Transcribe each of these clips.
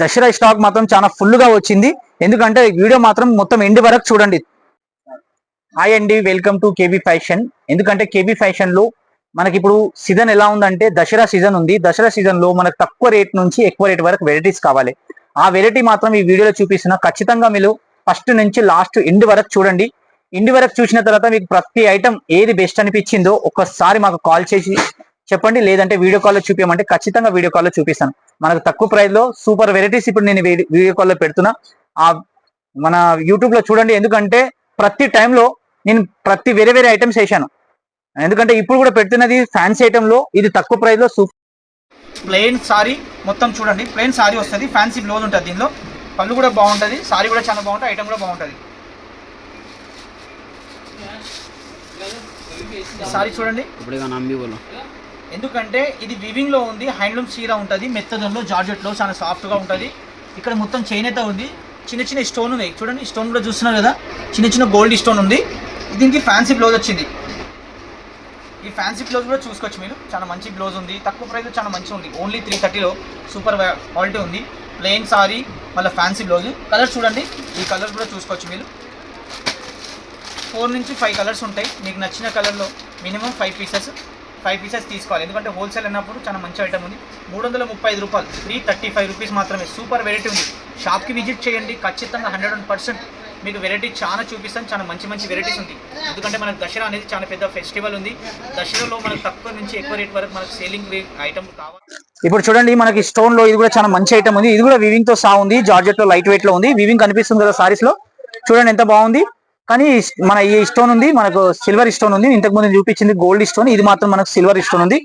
Dasara stock మాత్రం చాలా ఫుల్గా వచ్చింది. ఎందుకంటే వీడియో మాత్రం మొత్తం ఎండ్ వరకు చూడండి. హాయ్ అండి వెల్కమ్ టు కేబీ ఫ్యాషన్ ఎందుకంటే కేబీ ఫ్యాషన్లో మనకి ఇప్పుడు సీజన్ ఎలా ఉందంటే దసరా సీజన్ ఉంది. దసరా సీజన్లో మనకు తక్కువ రేట్ నుంచి ఎక్కువ రేట్ వరకు వెరైటీస్ కావాలి. ఆ వెరైటీ మాత్రం ఈ వీడియోలో చూపిస్తున్నా. ఖచ్చితంగా మీరు ఫస్ట్ నుంచి లాస్ట్ ఎండ్ వరకు చూడండి. ఎండ్ వరకు చూసిన తర్వాత మీకు ప్రతి ఐటమ్ ఏది బెస్ట్ అనిపించిందో ఒక్కసారి మాకు కాల్ చేసి చెప్పండి. లేదంటే వీడియో కాల్లో చూపించమంటే ఖచ్చితంగా వీడియో కాల్లో చూపిస్తాను. మనకు తక్కువ ప్రైస్లో సూపర్ వెరైటీస్ ఇప్పుడు నేను వీడియో కాల్లో పెడుతున్నా. ఆ మన యూట్యూబ్లో చూడండి ఎందుకంటే ప్రతి టైంలో నేను ప్రతి వేరే వేరే ఐటమ్స్ వేసాను. ఎందుకంటే ఇప్పుడు కూడా పెడుతున్నది ఫ్యాన్సీ ఐటెంలో ఇది తక్కువ ప్రైస్లో సూపర్ ప్లెయిన్ సారీ మొత్తం చూడండి. ప్లెయిన్ సారీ వస్తుంది ఫ్యాన్సీ బ్లౌజ్ ఉంటుంది దీనిలో. పళ్ళు కూడా బాగుంటుంది సారీ కూడా చాలా బాగుంటుంది ఐటమ్ కూడా బాగుంటుంది. సారీ చూడండి. ఎందుకంటే ఇది వివింగ్లో ఉంది హ్యాండ్లూమ్ సీరా ఉంటుంది మెత్తదంలో జార్జెట్లో చాలా సాఫ్ట్గా ఉంటుంది. ఇక్కడ మొత్తం చేనేత ఉంది. చిన్న చిన్న స్టోన్ ఉన్నాయి. చూడండి స్టోన్ కూడా చూస్తున్నారు కదా? చిన్న చిన్న గోల్డ్ స్టోన్ ఉంది. దీనికి ఫ్యాన్సీ బ్లౌజ్ వచ్చింది. ఈ ఫ్యాన్సీ బ్లౌజ్ కూడా చూసుకోవచ్చు మీరు. చాలా మంచి బ్లౌజ్ ఉంది. తక్కువ ప్రైస్ చాలా మంచిగా ఉంది. ఓన్లీ త్రీ థర్టీలో సూపర్ క్వాలిటీ ఉంది. ప్లెయిన్ సారీ మళ్ళీ ఫ్యాన్సీ బ్లౌజ్ కలర్ చూడండి. ఈ కలర్ కూడా చూసుకోవచ్చు మీరు. ఫోర్ నుంచి ఫైవ్ కలర్స్ ఉంటాయి. మీకు నచ్చిన కలర్లో minimum five pieces five pieces తీసుకోవాలి. ఎందుకంటే హోల్సేల్ అన్నప్పుడు చాలా మంచి ఐటమ్ ఉంది. మూడు వందల ముప్పై ఐదు రూపాయలు. త్రీ థర్టీ ఫైవ్ రూపీస్ మాత్రమే. సూపర్ వెరైటీ ఉంది. షాప్కి విజిట్ చేయండి. ఖచ్చితంగా హండ్రెడ్ వన్ పర్సెంట్ మీకు వెరైటీ చాలా చూపిస్తాను. చాలా మంచి మంచి వెరైటీస్ ఉంది ఎందుకంటే మనకు దసరా అనేది చాలా పెద్ద ఫెస్టివల్ ఉంది. దసరాలో మనకు తక్కువ నుంచి ఎక్కువ రేట్ వరకు మనకు సేలింగ్ ఐటమ్ కావాలి. ఇప్పుడు చూడండి మనకి స్టోన్లో ఇది కూడా చాలా మంచి ఐటమ్ ఉంది. ఇది కూడా వివింగ్తో సా ఉంది. జార్జెట్లో లైట్ వెయిట్లో ఉంది. వివింగ్ కనిపిస్తుంది కదా సారీస్లో. చూడండి ఎంత బాగుంది. కానీ మన ఈ స్టోన్ ఉంది మనకు సిల్వర్ స్టోన్ ఉంది. ఇంతకు ముందు చూపించింది గోల్డ్ స్టోన్ ఇది మాత్రం మనకు సిల్వర్ స్టోన్ ఉంది.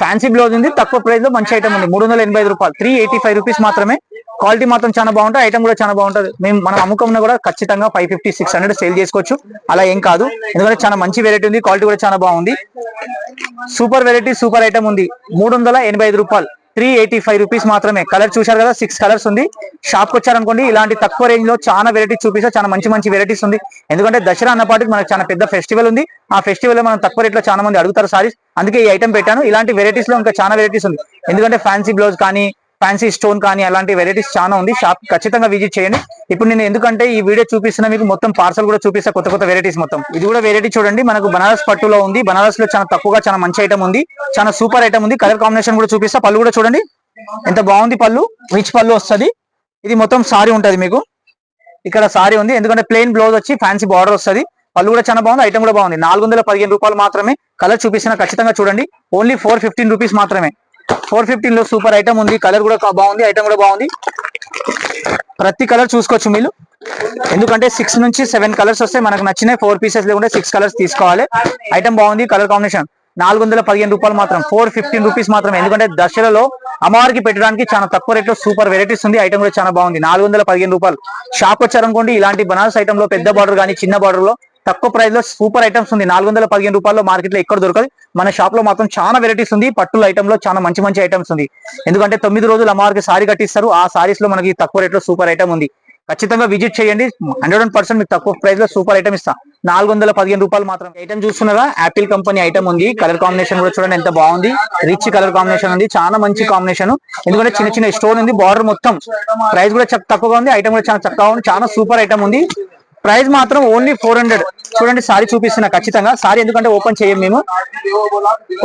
ఫ్యాన్సీ బ్లౌజ్ ఉంది తక్కువ ప్రైస్లో మంచి ఐటమ్ ఉంది. మూడు వందల ఎనభై ఐదు రూపాయలు. త్రీ ఎయిటీ ఫైవ్ రూపీస్ మాత్రమే. క్వాలిటీ మాత్రం చాలా బాగుంటుంది. ఐటమ్ కూడా చాలా బాగుంటుంది. మేము మనం అమ్ముకున్న కూడా ఖచ్చితంగా five fifty six hundred sale చేసుకోవచ్చు. అలా ఏం కాదు. ఎందుకంటే చాలా మంచి వెరైటీ ఉంది. క్వాలిటీ కూడా చాలా బాగుంది. సూపర్ వెరైటీ సూపర్ ఐటమ్ ఉంది. మూడు వందల ఎనభై ఐదు రూపాయలు. త్రీ ఎయిటీ ఫైవ్ రూపీస్ మాత్రమే. కలర్ చూశారు కదా సిక్స్ కలర్స్ ఉంది. షాప్కి వచ్చారనుకోండి ఇలాంటి తక్కువ రేంజ్లో చాలా వెరైటీస్ చూపిస్తే చాలా మంచి మంచి వెరైటీస్ ఉంది. ఎందుకంటే దసరా అన్నపాటికి మనకు చాలా పెద్ద ఫెస్టివల్ ఉంది. ఆ ఫెస్టివల్లో మనం తక్కువ రేట్లో చాలా మంది అడుగుతారు సారీస్ అందుకే ఈ ఐటమ్ పెట్టాను. ఇలాంటి వెరైటీస్లో ఇంకా చాలా వెరైటీస్ ఉంది. ఎందుకంటే ఫ్యాన్సీ బ్లౌజ్ కానీ ఫ్యాన్సీ స్టోన్ కానీ అలాంటి వెరైటీస్ చాలా ఉంది. షాప్ ఖచ్చితంగా విజిట్ చేయండి. ఇప్పుడు నేను ఎందుకంటే ఈ వీడియో చూపిస్తున్నా మీకు మొత్తం పార్సల్ కూడా చూపిస్తా కొత్త కొత్త వెరైటీస్ మొత్తం. ఇది కూడా వెరైటీ చూడండి. మనకు బనారస్ పట్టులో ఉంది. బనారస్లో చాలా తక్కువగా చాలా మంచి ఐటమ్ ఉంది. చాలా సూపర్ ఐటమ్ ఉంది. కలర్ కాంబినేషన్ కూడా చూపిస్తా. పళ్ళు కూడా చూడండి. ఎంత బాగుంది పళ్ళు. రిచ్ పళ్ళు వస్తది. ఇది మొత్తం సారీ ఉంటది మీకు. ఇక్కడ సారీ ఉంది. ఎందుకంటే ప్లెయిన్ బ్లౌజ్ వచ్చి ఫ్యాన్సీ బార్డర్ వస్తది. పళ్ళు కూడా చాలా బాగుంది. ఐటమ్ కూడా బాగుంది. నాలుగు వందల పదిహేను రూపాయలు మాత్రమే. కలర్ చూపిస్తున్నా ఖచ్చితంగా చూడండి. ఓన్లీ ఫోర్ ఫిఫ్టీన్ రూపీస్ మాత్రమే. ఫోర్ ఫిఫ్టీన్లో సూపర్ ఐటమ్ ఉంది. కలర్ కూడా బాగుంది. ఐటమ్ కూడా బాగుంది. ప్రతి కలర్ చూసుకోవచ్చు మీరు. ఎందుకంటే సిక్స్ నుంచి సెవెన్ కలర్స్ వస్తే మనకు నచ్చినాయి ఫోర్ పీసెస్ లేకుండా సిక్స్ కలర్స్ తీసుకోవాలి. ఐటమ్ బాగుంది. కలర్ కాంబినేషన్ నాలుగు వందల పదిహేను రూపాయలు మాత్రం ఫోర్ ఫిఫ్టీన్ రూపీస్ మాత్రం. ఎందుకంటే దశలలో అమ్మవారికి పెట్టడానికి చాలా తక్కువ రేట్లో సూపర్ వెరైటీస్ ఉంది. ఐటమ్ కూడా చాలా బాగుంది. నాలుగు వందల పదిహేను రూపాయలు. షాప్ వచ్చారనుకోండి ఇలాంటి బనారస్ ఐటమ్లో పెద్ద బార్డర్ కానీ చిన్న బార్డర్లో తక్కువ ప్రైస్లో సూపర్ ఐటమ్స్ ఉంది. నాలుగు వందల పదిహేను రూపాయలు మార్కెట్లో ఎక్కడ దొరకదు. మన షాప్లో మాత్రం చాలా వెరైటీస్ ఉంది. పట్టుల ఐటమ్లో చాలా మంచి మంచి ఐటమ్స్ ఉంది. ఎందుకంటే తొమ్మిది రోజులు అమ్మవారికి సారీ కట్టిస్తారు. ఆ సారీస్లో మనకి తక్కువ రేట్లో సూపర్ ఐటమ్ ఉంది. ఖచ్చితంగా విజిట్ చేయండి. హండ్రెడ్ అండ్ పర్సెంట్ మీకు తక్కువ ప్రైస్లో సూపర్ ఐటమ్ ఇస్తా. నాలుగు వందల పదిహేను రూపాయలు మాత్రం. ఐటమ్ చూస్తున్నారా? యాపిల్ కంపెనీ ఐటమ్ ఉంది. కలర్ కాంబినేషన్ కూడా చూడండి ఎంత బాగుంది. రిచ్ కలర్ కాంబినేషన్ ఉంది. చాలా మంచి కాంబినేషన్ ఎందుకంటే చిన్న చిన్న స్టోన్ ఉంది. బార్డర్ మొత్తం ప్రైస్ కూడా చక్క- తక్కువగా ఉంది. ఐటమ్ కూడా చాలా చక్కగా ఉంది. చాలా సూపర్ ఐటమ్ ఉంది. ప్రైస్ మాత్రం ఓన్లీ ఫోర్ హండ్రెడ్. చూడండి సారీ చూపిస్తున్నా ఖచ్చితంగా. సారీ ఎందుకంటే ఓపెన్ చేయం మేము.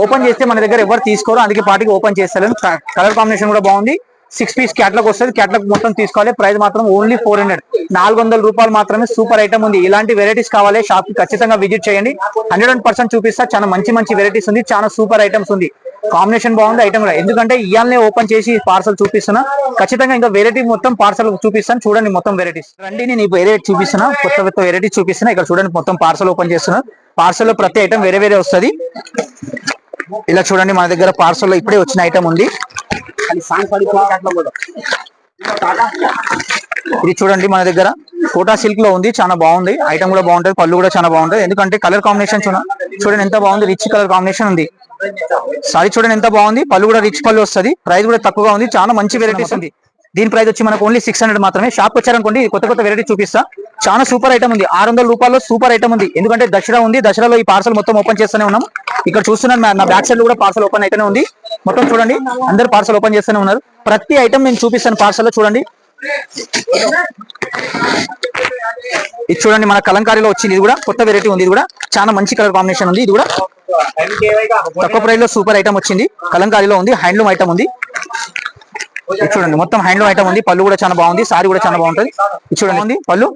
ఓపెన్ చేస్తే మన దగ్గర ఎవరు తీసుకోరు అందుకే పాటికి ఓపెన్ చేస్తారు కలర్ కాంబినేషన్ కూడా బాగుంది. సిక్స్ పీస్ క్యాట్లాగ్ వస్తుంది. క్యాట్లాగ్ మొత్తం తీసుకోవాలి. ప్రైస్ మాత్రం ఓన్లీ ఫోర్ హండ్రెడ్. నాలుగు వందల రూపాయలు మాత్రమే సూపర్ ఐటమ్ ఉంది. ఇలాంటి వెరైటీస్ కావాలి. షాప్కి ఖచ్చితంగా విజిట్ చేయండి. హండ్రెడ్ పర్సెంట్ చూపిస్తా. చాలా మంచి మంచి వెరైటీస్ ఉంది. చాలా సూపర్ ఐటమ్స్ ఉంది. కాంబినేషన్ బాగుంది ఐటమ్ కూడా. ఎందుకంటే ఇయాలనే ఓపెన్ చేసి పార్సల్ చూపిస్తున్నా. ఖచ్చితంగా ఇంకా వెరైటీ మొత్తం పార్సల్ చూపిస్తాను. చూడండి మొత్తం వెరైటీస్ రండి నేను వేరే చూపిస్తున్నా. కొత్త కొత్త వెరైటీ చూపిస్తున్నా. ఇక్కడ చూడండి మొత్తం పార్సల్ ఓపెన్ చేస్తున్నా. పార్సల్లో ప్రతి ఐటమ్ వేరే వేరే వస్తది. ఇలా చూడండి మన దగ్గర పార్సల్ ఇప్పుడే వచ్చిన ఐటమ్ ఉంది. ఇది చూడండి మన దగ్గర. కోటా సిల్క్లో ఉంది చాలా బాగుంది. ఐటమ్ కూడా బాగుంటది పళ్ళు కూడా చాలా బాగుంటది. ఎందుకంటే కలర్ కాంబినేషన్ చూడ చూడండి ఎంత బాగుంది రిచ్ కలర్ కాంబినేషన్ ఉంది. సారీ చూడండి ఎంత బాగుంది పళ్ళు కూడా రిచ్ పళ్ళు వస్తది. ప్రైస్ కూడా తక్కువగా ఉంది చాలా మంచి వెరైటీస్ ఉంది. దీని ప్రైస్ వచ్చి మనకు ఓన్లీ సిక్స్ హండ్రెడ్ మాత్రమే. షాప్ వచ్చారనుకోండి కొత్త కొత్త వెరైటీ చూపిస్తా. చాలా సూపర్ ఐటమ్ ఉంది. ఆరు వందల రూపాయల్లో సూపర్ ఐటమ్ ఉంది. ఎందుకంటే దసరా ఉంది దసరాలో ఈ పార్సల్ మొత్తం ఓపెన్ చేస్తూనే ఉన్నాం. ఇక్కడ చూస్తున్నాను నా- బ్యాక్ సైడ్లో కూడా పార్సల్ ఓపెన్ అయితేనే ఉంది. మొత్తం చూడండి అందరు పార్సల్ ఓపెన్ చేస్తూనే ఉన్నారు. ప్రతి ఐటమ్ నేను చూపిస్తాను పార్సల్లో చూడండి. ఇది చూడండి మన కలంకారీలో వచ్చింది ఇది కూడా. కొత్త వెరైటీ ఉంది ఇది కూడా. చాలా మంచి కలర్ కాంబినేషన్ ఉంది ఇది కూడా. తక్కువ ప్రైస్లో సూపర్ ఐటమ్ వచ్చింది. కలంకారీలో ఉంది హ్యాండ్లూమ్ ఐటమ్ ఉంది. ఇది చూడండి మొత్తం హ్యాండ్లూమ్ ఐటమ్ ఉంది. పళ్ళు కూడా చాలా బాగుంది సారీ కూడా చాలా బాగుంటది. ఇది చూడండి ఉంది పళ్ళు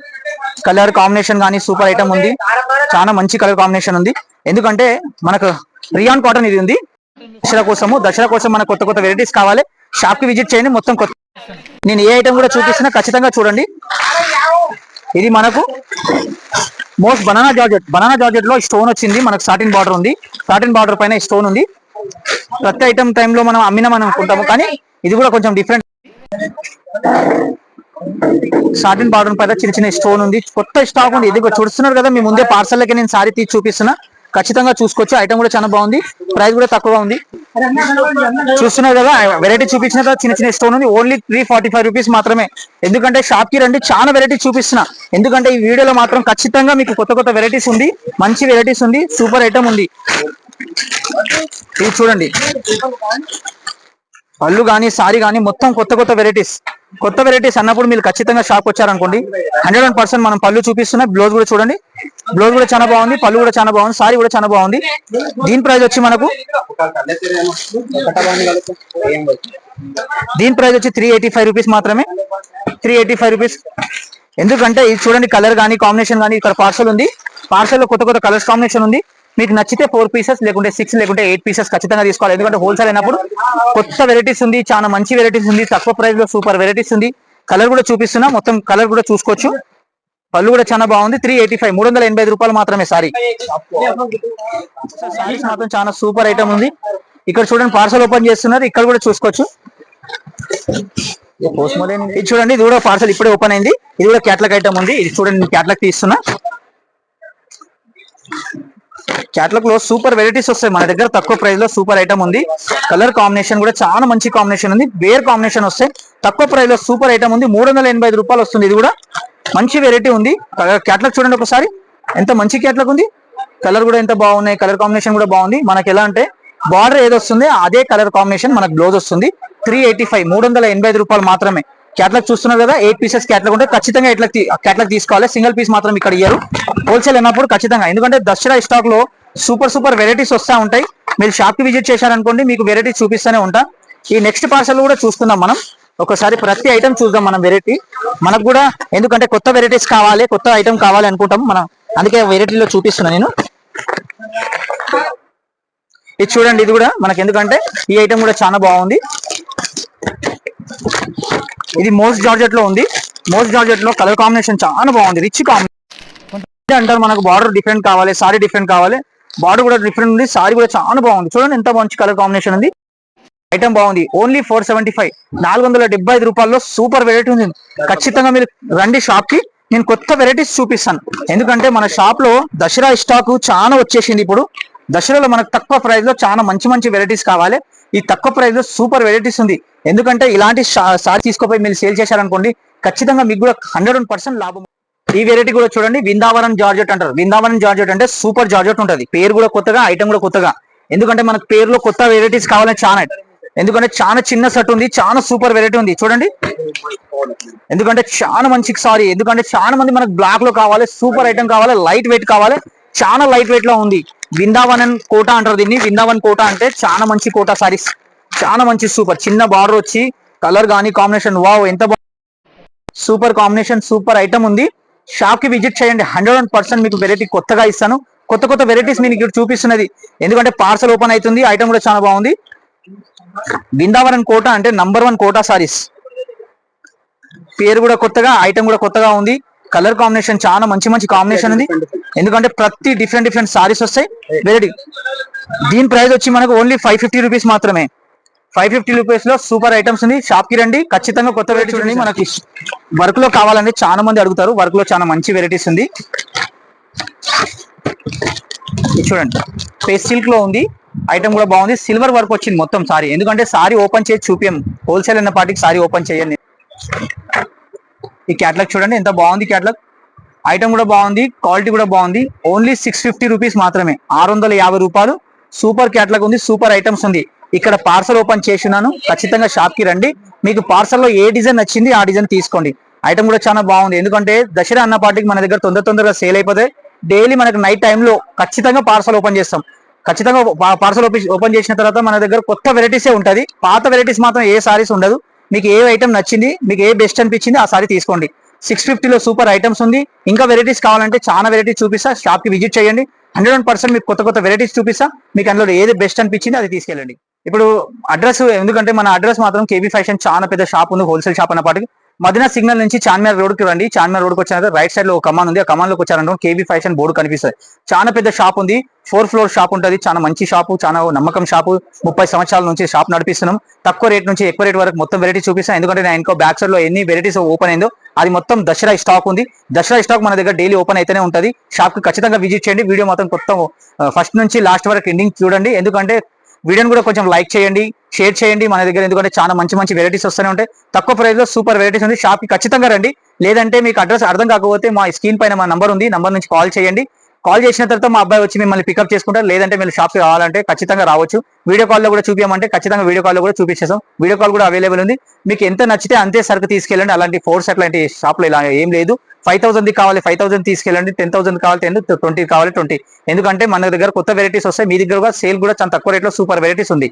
కలర్ కాంబినేషన్ కానీ సూపర్ ఐటమ్ ఉంది. చాలా మంచి కలర్ కాంబినేషన్ ఉంది. ఎందుకంటే మనకు రియాన్ కాటన్ ఇది ఉంది. దసరా కోసము దసరా కోసం మనకు కొత్త కొత్త వెరైటీస్ కావాలి. షాప్కి విజిట్ చేయండి మొత్తం కొత్త నేను ఏ ఐటమ్ కూడా చూపిస్తున్నా ఖచ్చితంగా చూడండి. ఇది మనకు మోస్ట్ బనానా జార్జెట్. బనానా జార్జెట్లో స్టోన్ వచ్చింది మనకు సాటిన్ బార్డర్ ఉంది. సాటిన్ బార్డర్ పైన స్టోన్ ఉంది. ప్రతి ఐటమ్ టైంలో మనం అమ్మినాం అనుకుంటాము కానీ ఇది కూడా కొంచెం డిఫరెంట్. సాటిన్ బార్డర్ పైన చిన్న చిన్న స్టోన్ ఉంది. కొత్త స్టాక్ ఉంది. ఇది కూడా చూస్తున్నారు కదా మీ ముందే పార్సల్ లకి నేను సారీ తీసి చూపిస్తున్నా. ఖచ్చితంగా చూసుకోవచ్చు. ఐటమ్ కూడా చాలా బాగుంది. ప్రైస్ కూడా తక్కువగా ఉంది. చూస్తున్నారు కదా వెరైటీ చూపించిన చిన్న చిన్న స్టోన్ ఉంది. Only three forty five rupees మాత్రమే. ఎందుకంటే షాప్కి రండి చాలా వెరైటీ చూపిస్తున్నా. ఎందుకంటే ఈ వీడియోలో మాత్రం ఖచ్చితంగా మీకు కొత్త కొత్త వెరైటీస్ ఉంది. మంచి వెరైటీస్ ఉంది. సూపర్ ఐటమ్ ఉంది. ఇది చూడండి. పళ్ళు కానీ సారీ కానీ మొత్తం కొత్త కొత్త వెరైటీస్. కొత్త వెరైటీస్ అన్నప్పుడు మీరు ఖచ్చితంగా షాప్ వచ్చారనుకోండి. హండ్రెడ్ అండ్ పర్సెంట్ మనం పళ్ళు చూపిస్తున్నా. బ్లౌజ్ కూడా చూడండి. బ్లౌజ్ కూడా చాలా బాగుంది. పళ్ళు కూడా చాలా బాగుంది. సారీ కూడా చాలా బాగుంది. దీని ప్రైస్ వచ్చి మనకు దీని ప్రైస్ వచ్చి త్రీ ఎయిటీ ఫైవ్ రూపీస్ మాత్రమే. త్రీ ఎయిటీ ఫైవ్ రూపీస్ ఎందుకంటే ఇది చూడండి కలర్ కానీ కాంబినేషన్ కానీ ఇక్కడ పార్సల్ ఉంది. పార్సల్లో కొత్త కొత్త కలర్స్ కాంబినేషన్ ఉంది. మీకు నచ్చితే ఫోర్ పీసెస్ లేకుంటే సిక్స్ లేకుంటే ఎయిట్ పీసెస్ ఖచ్చితంగా తీసుకోవాలి. ఎందుకంటే హోల్సేల్ అయినప్పుడు కొత్త వెరైటీస్ ఉంది చాలా మంచి వెరైటీస్ ఉంది తక్కువ ప్రైస్లో సూపర్ వెరైటీస్ ఉంది. కలర్ కూడా చూపిస్తున్నా మొత్తం కలర్ కూడా చూసుకోవచ్చు. పళ్ళు కూడా చాలా బాగుంది త్రీ ఎయిటీ ఫైవ్ మూడు వందల ఎనభై ఐదు రూపాయలు మాత్రమే సారీ. సారీస్ మాత్రం చాలా సూపర్ ఐటమ్ ఉంది. ఇక్కడ చూడండి పార్సల్ ఓపెన్ చేస్తున్నారు ఇక్కడ కూడా చూసుకోవచ్చు. ఇది చూడండి ఇది కూడా పార్సల్ ఇప్పుడే ఓపెన్ అయింది. ఇది కూడా క్యాట్లాగ్ ఐటమ్ ఉంది. ఇది చూడండి క్యాట్లాగ్ తీస్తున్నా. క్యాట్లాగ్లో సూపర్ వెరైటీస్ వస్తాయి. మన దగ్గర తక్కువ ప్రైస్లో సూపర్ ఐటమ్ ఉంది. కలర్ కాంబినేషన్ కూడా చాలా మంచి కాంబినేషన్ ఉంది. వేర్ కాంబినేషన్ వస్తాయి తక్కువ ప్రైస్లో సూపర్ ఐటమ్ ఉంది. మూడు వందల ఎనభై రూపాయలు వస్తుంది. ఇది కూడా మంచి వెరైటీ ఉంది. క్యాట్లాగ్ చూడండి ఒకసారి. ఎంత మంచి క్యాట్లాగ్ ఉంది. కలర్ కూడా ఎంత బాగున్నాయి. కలర్ కాంబినేషన్ కూడా బాగుంది. మనకి ఎలా అంటే బార్డర్ ఏది వస్తుంది అదే కలర్ కాంబినేషన్ మనకు బ్లౌజ్ వస్తుంది. త్రీ ఎయిటీ ఫైవ్ మూడు వందల ఎనభై ఐదు రూపాయలు మాత్రమే. క్యాట్లాగ్ చూస్తున్నారు కదా ఎయిట్ పీసెస్ క్యాట్లాగ్ ఉంటే ఖచ్చితంగా ఎట్లా క్యాట్లాగ్ తీసుకోవాలి. సింగిల్ పీస్ మాత్రం ఇక్కడ ఇయ్యారు. హోల్సేల్ అయినప్పుడు ఖచ్చితంగా ఎందుకంటే దసరా స్టాక్లో సూపర్ సూపర్ వెరైటీస్ వస్తా ఉంటాయి. మీరు షాప్కి విజిట్ చేశారనుకోండి మీకు వెరైటీస్ చూపిస్తూనే ఉంటా. ఈ నెక్స్ట్ పార్సల్ కూడా చూస్తున్నాం మనం. ఒకసారి ప్రతి ఐటమ్ చూద్దాం మనం వెరైటీ మనకు కూడా ఎందుకంటే కొత్త వెరైటీస్ కావాలి కొత్త ఐటమ్ కావాలి అనుకుంటాం మనం. అందుకే వెరైటీలో చూపిస్తున్నా నేను. ఇది చూడండి ఇది కూడా మనకి ఎందుకంటే ఈ ఐటమ్ కూడా చాలా బాగుంది. ఇది మోస్ట్ జార్జెట్లో ఉంది. మోస్ట్ జార్జెట్లో కలర్ కాంబినేషన్ చాలా బాగుంది. Rich combination. అంటారు మనకు బార్డర్ డిఫరెంట్ కావాలి సారీ డిఫరెంట్ కావాలి. బార్డర్ కూడా డిఫరెంట్ ఉంది సారీ కూడా చాలా బాగుంది. చూడండి ఎంత మంచి కలర్ కాంబినేషన్ ఉంది. ఐటమ్ బాగుంది. Only four seventy five. నాలుగు వందల డెబ్బై ఐదు రూపాయల్లో సూపర్ వెరైటీ ఉంది. ఖచ్చితంగా మీరు రండి షాప్కి నేను కొత్త వెరైటీస్ చూపిస్తాను. ఎందుకంటే మన షాప్లో దసరా స్టాక్ చాలా వచ్చేసింది ఇప్పుడు. దసరాలో మనకు తక్కువ ప్రైస్లో చాలా మంచి మంచి వెరైటీస్ కావాలి. ఈ తక్కువ ప్రైస్లో సూపర్ వెరైటీస్ ఉంది. ఎందుకంటే ఇలాంటి సారీ తీసుకోపోయి మీరు సేల్ చేశారనుకోండి ఖచ్చితంగా మీకు కూడా హండ్రెడ్ పర్సెంట్ లాభం. ఈ వెరైటీ కూడా చూడండి విందావరం జార్జెట్ అంటారు. విందావరం జార్జెట్ అంటే సూపర్ జార్జెట్ ఉంటుంది. పేరు కూడా కొత్తగా ఐటమ్ కూడా కొత్తగా. ఎందుకంటే మనకు పేరులో కొత్త వెరైటీస్ కావాలని చాలా ఎందుకంటే చాలా చిన్న సెట్ ఉంది చాలా సూపర్ వెరైటీ ఉంది. చూడండి. ఎందుకంటే చాలా మంచి సారీ ఎందుకంటే చాలా మంది మనకు బ్లాక్లో కావాలి సూపర్ ఐటమ్ కావాలి లైట్ వెయిట్ కావాలి చాలా లైట్ వెయిట్లో ఉంది. విందావన్ కోట అంటారు దీన్ని. విందావన్ కోట అంటే చాలా మంచి కోట సారీస్ చాలా మంచి సూపర్ చిన్న బార్డర్ వచ్చి కలర్ కానీ కాంబినేషన్ వావ్ ఎంత సూపర్ కాంబినేషన్ సూపర్ ఐటమ్ ఉంది. షాప్కి విజిట్ చేయండి. హండ్రెడ్ పర్సెంట్ మీకు వెరైటీ కొత్తగా ఇస్తాను. కొత్త కొత్త వెరైటీస్ మీకు ఇక్కడ చూపిస్తున్నది. ఎందుకంటే పార్సల్ ఓపెన్ అవుతుంది. ఐటమ్ కూడా చాలా బాగుంది. బృందావనం కోట అంటే నంబర్ వన్ కోటా సారీస్ పేరు కూడా కొత్తగా ఐటమ్ కూడా కొత్తగా ఉంది. కలర్ కాంబినేషన్ చాలా మంచి మంచి కాంబినేషన్ ఉంది. ఎందుకంటే ప్రతి డిఫరెంట్ డిఫరెంట్ సారీస్ వస్తాయి. వెరైటీ దీని ప్రైస్ వచ్చి మనకు ఓన్లీ ఫైవ్ ఫిఫ్టీ రూపీస్ మాత్రమే. ఫైవ్ ఫిఫ్టీ రూపీస్లో సూపర్ ఐటమ్స్ ఉంది. షాప్కి రండి. ఖచ్చితంగా కొత్త వెరైటీ చూడండి. మనకి వర్క్లో కావాలండి చాలా మంది అడుగుతారు. వర్క్లో చాలా మంచి వెరైటీస్ ఉంది. చూడండి. ఫేస్ సిల్క్లో ఉంది. ఐటమ్ కూడా బాగుంది. సిల్వర్ వర్క్ వచ్చింది మొత్తం సారీ. ఎందుకంటే సారీ ఓపెన్ చేసి చూపియం. హోల్సేల్ అన్న పాటికి సారీ ఓపెన్ చేయండి. ఈ క్యాట్లాగ్ చూడండి. ఎంత బాగుంది క్యాట్లాగ్ ఐటమ్ కూడా బాగుంది క్వాలిటీ కూడా బాగుంది. ఓన్లీ సిక్స్ ఫిఫ్టీ రూపీస్ మాత్రమే. ఆరు వందల యాభై రూపాయలు. సూపర్ క్యాట్లాగ్ ఉంది సూపర్ ఐటమ్స్ ఉంది. ఇక్కడ పార్సల్ ఓపెన్ చేసినాను. ఖచ్చితంగా షాప్కి రండి. మీకు పార్సల్లో ఏ డిజైన్ నచ్చింది ఆ డిజైన్ తీసుకోండి. ఐటమ్ కూడా చాలా బాగుంది. ఎందుకంటే దసరా అన్న పార్టీకి మన దగ్గర తొందర తొందరగా సేల్ అయిపోతే డైలీ మనకు నైట్ టైంలో ఖచ్చితంగా పార్సల్ ఓపెన్ చేస్తాం. ఖచ్చితంగా పార్సల్ ఓపెన్ చేసిన తర్వాత మన దగ్గర కొత్త వెరైటీసే ఉంటుంది. పాత వెరైటీస్ మాత్రం ఏ సారీస్ ఉండదు. మీకు ఏ ఐటమ్ నచ్చింది మీకు ఏ బెస్ట్ అనిపించింది ఆ సారీ తీసుకోండి. సిక్స్ ఫిఫ్టీలో సూపర్ ఐటమ్స్ ఉంది. ఇంకా వెరైటీస్ కావాలంటే చాలా వెరైటీస్ చూపిస్తా. షాప్కి విజిట్ చేయండి. హండ్రెడ్ వన్ పర్సెంట్ మీకు కొత్త కొత్త వెరైటీస్ చూపిస్తా. మీకు అందులో ఏది బెస్ట్ అనిపించింది అది తీసుకెళ్ళండి. ఇప్పుడు అడ్రస్ ఎందుకంటే మన అడ్రస్ మాత్రం కేబీ ఫ్యాషన్ చాలా పెద్ద షాప్ ఉంది. హోల్సేల్ షాప్ అన్నపాటికి మదీనా సిగ్నల్ నుంచి చార్మినార్ రోడ్కి రండి. చార్మినార్ రోడ్కి వచ్చిన రైట్ సైడ్లో ఒక కమాన్ ఉంది. ఆ కమాన్లోకి వచ్చారంటే కేబీ ఫ్యాషన్ బోర్డు కనిపిస్తుంది. చాలా పెద్ద షాప్ ఉంది. ఫోర్ ఫ్లోర్ షాప్ ఉంటుంది. చాలా మంచి షాపు చాలా నమ్మకం షాపు. ముప్పై సంవత్సరాల నుంచి షాప్ నడిపిస్తున్నాం. తక్కువ రేట్ నుంచి ఎక్కువ రేట్ వరకు మొత్తం వెరైటీ చూపిస్తాను ఎందుకంటే నేను ఇంకో బ్యాక్ సైడ్లో ఎన్ని వెరైటీస్ ఓపెన్ అయిందో అది మొత్తం దసరా స్టాక్ ఉంది. దసరా స్టాక్ మన దగ్గర డైలీ ఓపెన్ అయితేనే ఉంటుంది. షాప్కి ఖచ్చితంగా విజిట్ చేయండి. వీడియో మొత్తం మొత్తం ఫస్ట్ నుంచి లాస్ట్ వరకు ఎండింగ్ చూడండి. ఎందుకంటే వీడియోని కూడా కొంచెం లైక్ చేయండి షేర్ చేయండి మన దగ్గర ఎందుకంటే చాలా మంచి మంచి వెరైటీస్ వస్తూనే ఉంటాయి. తక్కువ ప్రైస్లో సూపర్ వెరైటీస్ ఉంది. షాప్కి ఖచ్చితంగా రండి. లేదంటే మీకు అడ్రస్ అర్థం కాకపోతే మా స్క్రీన్ పైన మా నంబర్ ఉంది. నంబర్ నుంచి కాల్ చేయండి. కాల్ చేసిన తర్వాత మా అబ్బాయి వచ్చి మిమ్మల్ని పికప్ చేసుకుంటారు లేదంటే మీరు షాప్కి రావాలంటే ఖచ్చితంగా రావచ్చు. వీడియో కాల్లో కూడా చూపించమంటే ఖచ్చితంగా వీడియో కాల్లో కూడా చూపించేస్తాం. వీడియో కాల్ కూడా అవైలబుల్ ఉంది. మీకు ఎంత నచ్చితే అంతే సరుకు తీసుకెళ్ళండి. అలాంటి ఫోర్స్ అట్లాంటి షాప్లో ఇలా ఏం లేదు. ఫైవ్ థౌసండ్ కావాలి ఫైవ్ థౌసండ్ తీసుకెళ్ళండి. టెన్ థౌసండ్ కావాలి టెన్ ట్వంటీ కావాలి ట్వంటీ ఎందుకంటే మన దగ్గర కొత్త వెరైటీస్ వస్తాయి. మీ దగ్గర కూడా సేల్ కూడా చాలా తక్కువ రేట్లో సూపర్ వెరైటీస్ ఉంది.